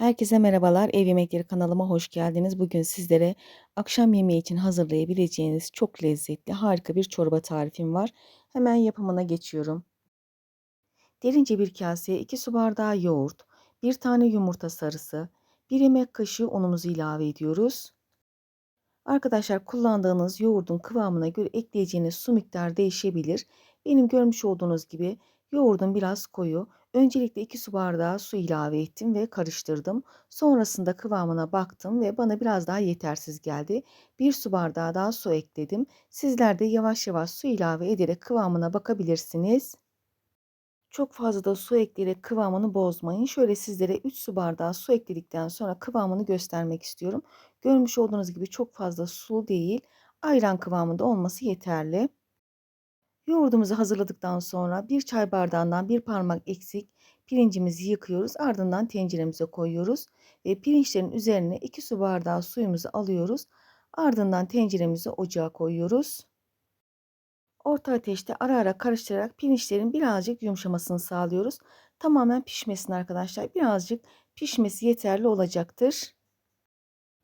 Herkese merhabalar. Ev Yemekleri kanalıma hoş geldiniz. Bugün sizlere akşam yemeği için hazırlayabileceğiniz çok lezzetli, harika bir çorba tarifim var. Hemen yapımına geçiyorum. Derince bir kaseye 2 su bardağı yoğurt, 1 tane yumurta sarısı, 1 yemek kaşığı unumuzu ilave ediyoruz. Arkadaşlar kullandığınız yoğurdun kıvamına göre ekleyeceğiniz su miktarı değişebilir. Benim görmüş olduğunuz gibi yoğurdum biraz koyu. Öncelikle 2 su bardağı su ilave ettim ve karıştırdım. Sonrasında kıvamına baktım ve bana biraz daha yetersiz geldi. 1 su bardağı daha su ekledim. Sizler de yavaş yavaş su ilave ederek kıvamına bakabilirsiniz. Çok fazla da su ekleyerek kıvamını bozmayın. Şöyle sizlere 3 su bardağı su ekledikten sonra kıvamını göstermek istiyorum. Görmüş olduğunuz gibi çok fazla su değil, ayran kıvamında olması yeterli. Yoğurdumuzu hazırladıktan sonra bir çay bardağından bir parmak eksik pirincimizi yıkıyoruz. Ardından tenceremize koyuyoruz ve pirinçlerin üzerine 2 su bardağı suyumuzu alıyoruz. Ardından tenceremizi ocağa koyuyoruz. Orta ateşte ara ara karıştırarak pirinçlerin birazcık yumuşamasını sağlıyoruz. Tamamen pişmesin arkadaşlar. Birazcık pişmesi yeterli olacaktır.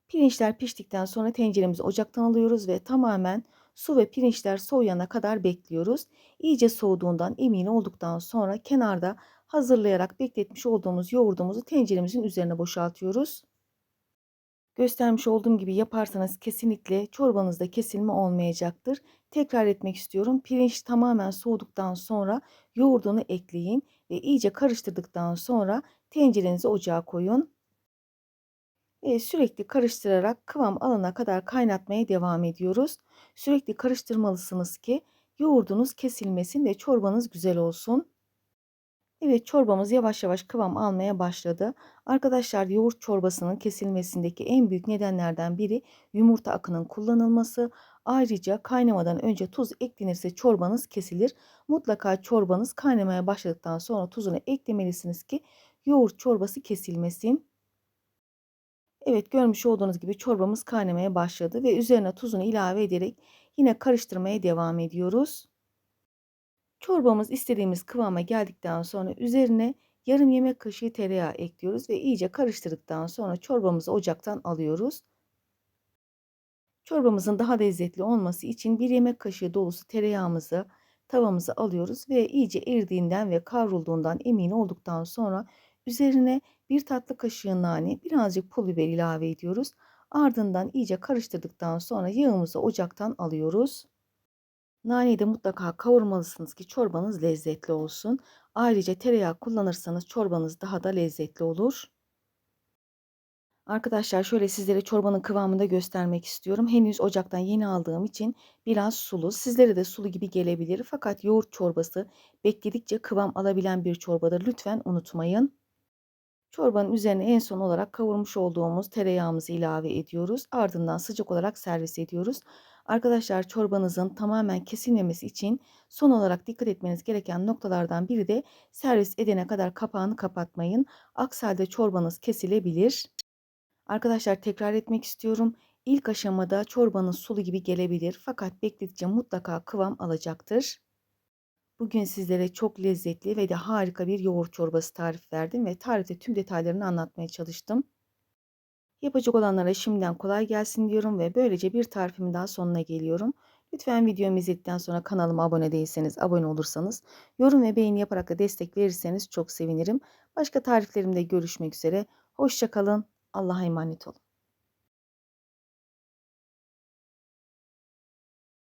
Pirinçler piştikten sonra tenceremizi ocaktan alıyoruz ve tamamen su ve pirinçler soğuyana kadar bekliyoruz. İyice soğuduğundan emin olduktan sonra kenarda hazırlayarak bekletmiş olduğumuz yoğurdumuzu tenceremizin üzerine boşaltıyoruz. Göstermiş olduğum gibi yaparsanız kesinlikle çorbanızda kesilme olmayacaktır. Tekrar etmek istiyorum. Pirinç tamamen soğuduktan sonra yoğurdunu ekleyin ve iyice karıştırdıktan sonra tencerenizi ocağa koyun. Sürekli karıştırarak kıvam alana kadar kaynatmaya devam ediyoruz. Sürekli karıştırmalısınız ki yoğurdunuz kesilmesin ve çorbanız güzel olsun. Evet çorbamız yavaş yavaş kıvam almaya başladı. Arkadaşlar yoğurt çorbasının kesilmesindeki en büyük nedenlerden biri yumurta akının kullanılması. Ayrıca kaynamadan önce tuz eklenirse çorbanız kesilir. Mutlaka çorbanız kaynamaya başladıktan sonra tuzunu eklemelisiniz ki yoğurt çorbası kesilmesin. Evet görmüş olduğunuz gibi çorbamız kaynamaya başladı ve üzerine tuzunu ilave ederek yine karıştırmaya devam ediyoruz. Çorbamız istediğimiz kıvama geldikten sonra üzerine yarım yemek kaşığı tereyağı ekliyoruz ve iyice karıştırdıktan sonra çorbamızı ocaktan alıyoruz. Çorbamızın daha lezzetli olması için bir yemek kaşığı dolusu tereyağımızı tavamıza alıyoruz ve iyice eridiğinden ve kavrulduğundan emin olduktan sonra üzerine bir tatlı kaşığı nane, birazcık pul biber ilave ediyoruz. Ardından iyice karıştırdıktan sonra yağımızı ocaktan alıyoruz. Naneyi de mutlaka kavurmalısınız ki çorbanız lezzetli olsun. Ayrıca tereyağı kullanırsanız çorbanız daha da lezzetli olur. Arkadaşlar şöyle sizlere çorbanın kıvamını da göstermek istiyorum. Henüz ocaktan yeni aldığım için biraz sulu. Sizlere de sulu gibi gelebilir. Fakat yoğurt çorbası bekledikçe kıvam alabilen bir çorbadır. Lütfen unutmayın. Çorbanın üzerine en son olarak kavurmuş olduğumuz tereyağımızı ilave ediyoruz. Ardından sıcak olarak servis ediyoruz. Arkadaşlar çorbanızın tamamen kesilmemesi için son olarak dikkat etmeniz gereken noktalardan biri de servis edene kadar kapağını kapatmayın. Aksi halde çorbanız kesilebilir. Arkadaşlar tekrar etmek istiyorum. İlk aşamada çorbanız sulu gibi gelebilir fakat bekledikçe mutlaka kıvam alacaktır. Bugün sizlere çok lezzetli ve de harika bir yoğurt çorbası tarif verdim ve tarifte tüm detaylarını anlatmaya çalıştım. Yapacak olanlara şimdiden kolay gelsin diyorum ve böylece bir tarifimin daha sonuna geliyorum. Lütfen videomu izledikten sonra kanalıma abone değilseniz abone olursanız, yorum ve beğeni yaparak da destek verirseniz çok sevinirim. Başka tariflerimde görüşmek üzere. Hoşçakalın. Allah'a emanet olun.